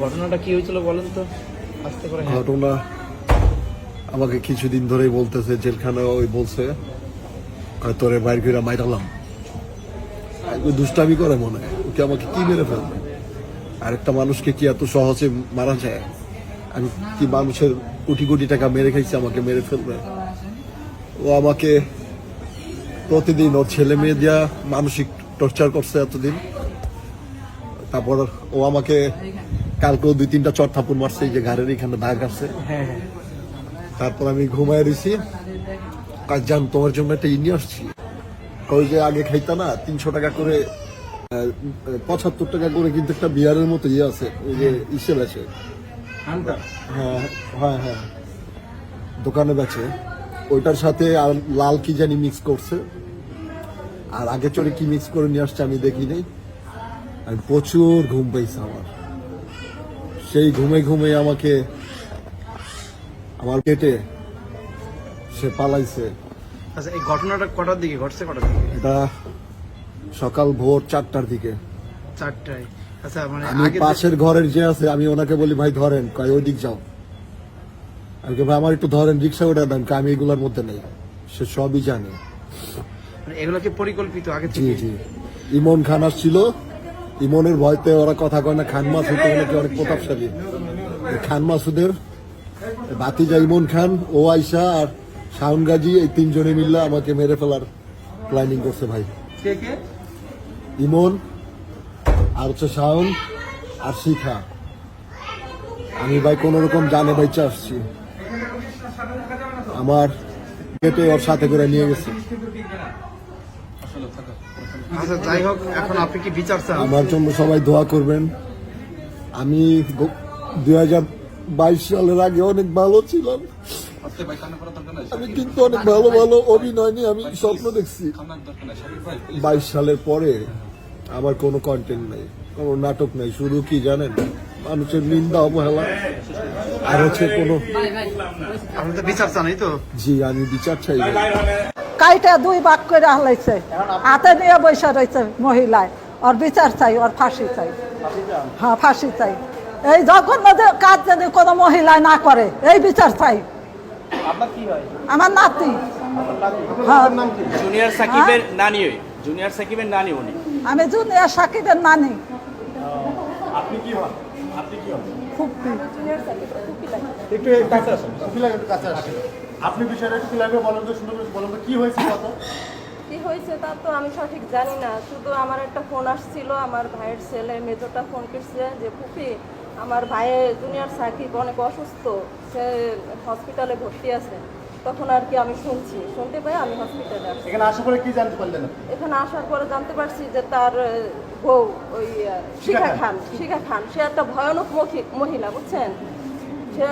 ঘটনাটা কি হয়েছিল বলেন তো? আস্তে করে। ঘটনা আমাকে কিছুদিন ধরেই বলতেছে জেলখানা ওই বলছে তোরে বাইর করে মাইরালাম। দুষ্টামি করে মনে হয়। ওকে আমাকে কি মেরে ফেলবে? আরেকটা মানুষকে কি এত সহজে মারা যায়? আমি কি মানুষের কোটি কোটি টাকা মেরে খাইছি, আমাকে মেরে ফেলবে? ও আমাকে প্রতিদিন ওর ছেলে মেয়ে দিয়া মানসিক টর্চার করছে এতদিন। তারপর ও আমাকে কালকেও দুই তিনটা চট থাপুর মারছে এই যে ঘাড়ের এখানে দাগ আছে। হ্যাঁ হ্যাঁ। তারপর আমি ঘুমায় রয়েছি কাজ জান তোমার জন্য একটা ইনি আসছি। ওই যে আগে খাইতা না তিনশো টাকা করে পঁচাত্তর টাকা করে কিন্তু একটা বিয়ারের মতো ইয়ে আছে ওই যে ইসে বেছে আনটা? হ্যাঁ হ্যাঁ হ্যাঁ। দোকানে বেচে। ওইটার সাথে আর লাল কি জানি মিক্স করছে। আর আগে চড়ে কি মিক্স করে নিয়ে আসছে আমি দেখি নাই আমি প্রচুর ঘুম পেয়েছে আমার। সেই ঘুমে ঘুমে আমাকে আমার পেটে সে পালাইছে। আচ্ছা এই ঘটনাটা কটার দিকে? ঘটছে কটার দিকে? এটা সকাল ভোর চারটার দিকে। চারটায়। আচ্ছা মানে আমি পাশের ঘরের যে আছে আমি ওনাকে বলি ভাই ধরেন। কয় ওই দিক যাও। আমি ভাই আমার একটু ধরেন রিক্সা ওটা দেন। আমি এগুলোর মধ্যে নেই। সে সবই জানে। মানে এগুলো পরিকল্পিত আগে জি জি। ইমন খান আসছিল ইমনের ভয়তে ওরা কথা কয় না খান মাসুদ নাকি অনেক প্রতাপশালী। খান মাসুদের বাতিজা ইমন খান ও আইসা আর শাহন গাজী এই তিনজনে মিললে আমাকে মেরে ফেলার প্ল্যানিং করছে ভাই। ইমন আর হচ্ছে শাওন আর শিখা। আমি ভাই কোন রকম জানে বাইচা আসছি। আমার গেটে ওর সাথে করে নিয়ে গেছে। আচ্ছা যাই হোক এখন আপনি কি বিচার চান? আমার জন্য সবাই দোয়া করবেন। আমি দুই হাজার বাইশ সালের আগে অনেক ভালো ছিলাম। আমি কিন্তু অনেক ভালো ভালো অভিনয় নিয়ে আমি স্বপ্ন দেখছি। বাইশ সালের পরে আমার কোনো কন্টেন্ট নেই কোনো নাটক নেই শুধু কি জানেন? মানুষের নিন্দা অবহেলা। আর হচ্ছে কোনো আপনি তো বিচার চান এই তো? জি আমি বিচার চাই। কাইটা দুই ভাগ করে হালাইছে হাতে নিয়ে বৈশা রয়েছে মহিলায়। ওর বিচার চাই ওর ফাঁসি চাই। হ্যাঁ ফাঁসি চাই। এই যখন কাজ যদি কোনো মহিলায় না করে এই বিচার চাই। আপনার কি হয়? আমার নাতি। হ্যাঁ। জুনিয়র সাকিবের নানি জুনিয়র সাকিবের নানি উনি। আমি জুনিয়র সাকিবের নানি। আপনি কি হন? আপনি কি হন? ফুপি একটু কাছে আসুন। কাছে আসুন। আপনি বিষয়টা একটু ক্লিয়ার বলেন তো সুন্দর করে বলেন তো কি হয়েছে কত কি হয়েছে তা তো আমি সঠিক জানি না। শুধু আমার একটা ফোন আসছিল আমার ভাইয়ের ছেলে মেজোটা ফোন করছে যে ফুপি আমার ভাইয়ের জুনিয়র সাকিব অনেক অসুস্থ সে হসপিটালে ভর্তি আছে। তখন আর কি আমি শুনছি। শুনতে পাই আমি হসপিটালে আসছি। এখানে আসার পরে কি জানতে পারলেন এখানে আসার পরে জানতে পারছি যে তার বউ ওই শিখা খান। শিখা খান। সে একটা ভয়ানক মহি- মহিলা বুঝছেন? সে